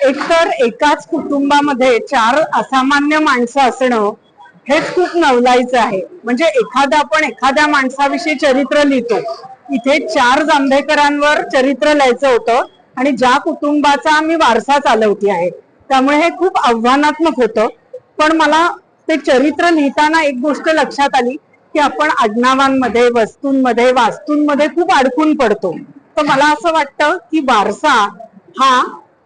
एकतर एकाच कुटुंबामध्ये चार असामान्य माणसं असणं हेच खूप नवलाईचं आहे. म्हणजे एखादा आपण एखाद्या माणसाविषयी चरित्र लिहितो इथे चार जांभेकरांवर चरित्र लिहायचं होतं आणि ज्या कुटुंबाचा मी वारसा चालवती आहे त्यामुळे हे खूप आव्हानात्मक होतं. पण मला ते चरित्र लिहिताना एक गोष्ट लक्षात आली की आपण आडनावांमध्ये वस्तूंमध्ये वास्तूंमध्ये खूप अडकून पडतो. तर मला असं वाटतं की वारसा हा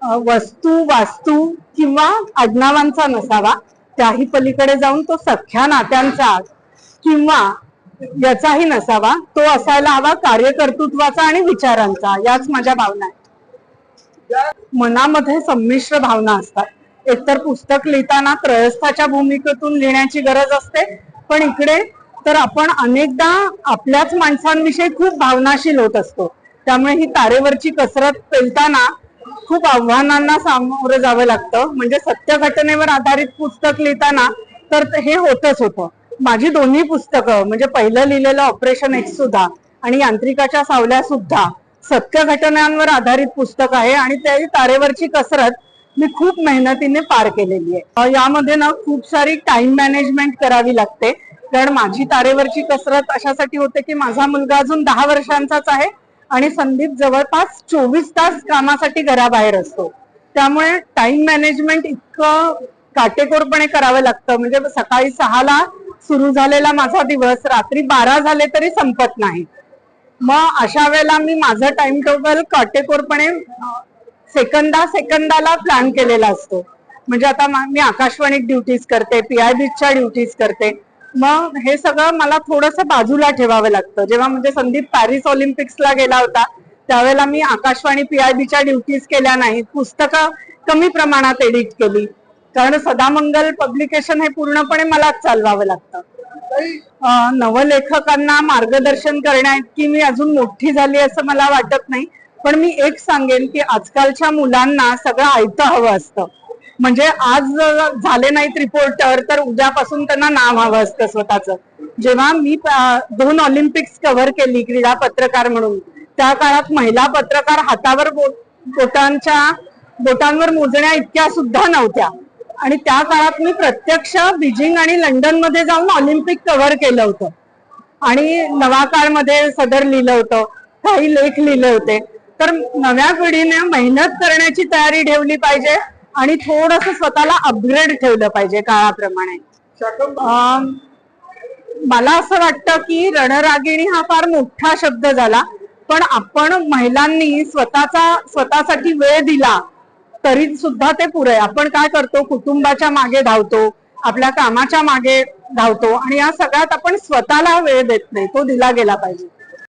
वस्तू वास्तू किंवा आडनावांचा नसावा त्याही पलीकडे जाऊन तो सख्या नात्यांचा किंवा याचाही नसावा तो असायला हवा कार्यकर्तृत्वाचा आणि विचारांचा याच माझ्या भावना आहेत. मनामध्ये संमिश्र भावना असतात. एकतर पुस्तक लिहिताना त्रयस्थाच्या भूमिकेतून लिहिण्याची गरज असते पण इकडे तर आपण अनेकदा आपल्याच माणसांविषयी खूप भावनाशील होत असतो. त्यामुळे ही तारेवरची कसरत पेलताना खूप आव्हानांना सामोरं जावं लागतं. म्हणजे सत्य घटनेवर आधारित पुस्तक लिहिताना तर हे होतच होतं. माझी दोन्ही पुस्तकं म्हणजे पहिलं लिहिलेलं ऑपरेशन एक्स सुद्धा आणि यांत्रिकाच्या सावल्या सुद्धा सत्य घटनांवर आधारित पुस्तक आहे आणि त्याही तारेवरची कसरत मी खूप मेहनतीने पार केलेली आहे. यामध्ये ना खूप सारी टाइम मॅनेजमेंट करावी लागते. कारण माझी तारेवरची कसरत अशासाठी होते की माझा मुलगा अजून दहा वर्षांचाच आहे. आणि संदीप जवळपास चोवीस तास कामासाठी घराबाहेर असतो. त्यामुळे टाइम मॅनेजमेंट इतकं काटेकोरपणे करावं लागतं. म्हणजे सकाळी सहाला सुरू झालेला माझा दिवस रात्री बारा झाले तरी संपत नाही. मग अशा वेळेला मी माझं टाइम टेबल काटेकोरपणे सेकंदा सेकंदाला प्लॅन केलेला असतो. म्हणजे आता मी आकाशवाणीत ड्युटीज करते पीआयबीच्या ड्युटीज करते. मग हे सगळं मला थोडस बाजूला ठेवावं लागतं. जेव्हा म्हणजे संदीप पॅरिस ऑलिम्पिक्सला गेला होता त्यावेळेला मी आकाशवाणी पीआयबीच्या ड्युटीज केल्या नाहीत. पुस्तकं कमी प्रमाणात एडिट केली. कारण सदामंगल पब्लिकेशन हे पूर्णपणे मलाच चालवावं लागतं. नवलेखकांना मार्गदर्शन करण्याइतकी मी अजून मोठी झाली असं मला वाटत नाही. पण मी एक सांगेन की आजकालच्या मुलांना सगळं ऐकतं हवं असतं. म्हणजे आज झाले नाहीत रिपोर्टर तर उद्यापासून त्यांना नाव हवं असतं स्वतःच. जेव्हा मी दोन ऑलिम्पिक्स कव्हर केली क्रीडा पत्रकार म्हणून त्या काळात महिला पत्रकार हातावर बोटांच्या बोटांवर मोजण्या इतक्या सुद्धा नव्हत्या. आणि त्या काळात मी प्रत्यक्ष बीजिंग आणि लंडनमध्ये जाऊन ऑलिम्पिक कव्हर केलं होतं. आणि नवाकाळमध्ये सदर लिहिलं होतं काही लेख लिहिले होते. तर नव्या पिढीने मेहनत करण्याची तयारी ठेवली पाहिजे. आणि थोडस स्वतःला अपग्रेड ठेवलं पाहिजे काळाप्रमाणे. मला असं वाटतं की रणरागिणी हा फार मोठा शब्द झाला पण आपण महिलांनी स्वतःचा स्वतःसाठी वेळ दिला तरी सुद्धा ते पुरे. आपण काय करतो? कुटुंबाच्या मागे धावतो आपल्या कामाच्या मागे धावतो आणि या सगळ्यात आपण स्वतःला वेळ देत नाही तो दिला गेला पाहिजे.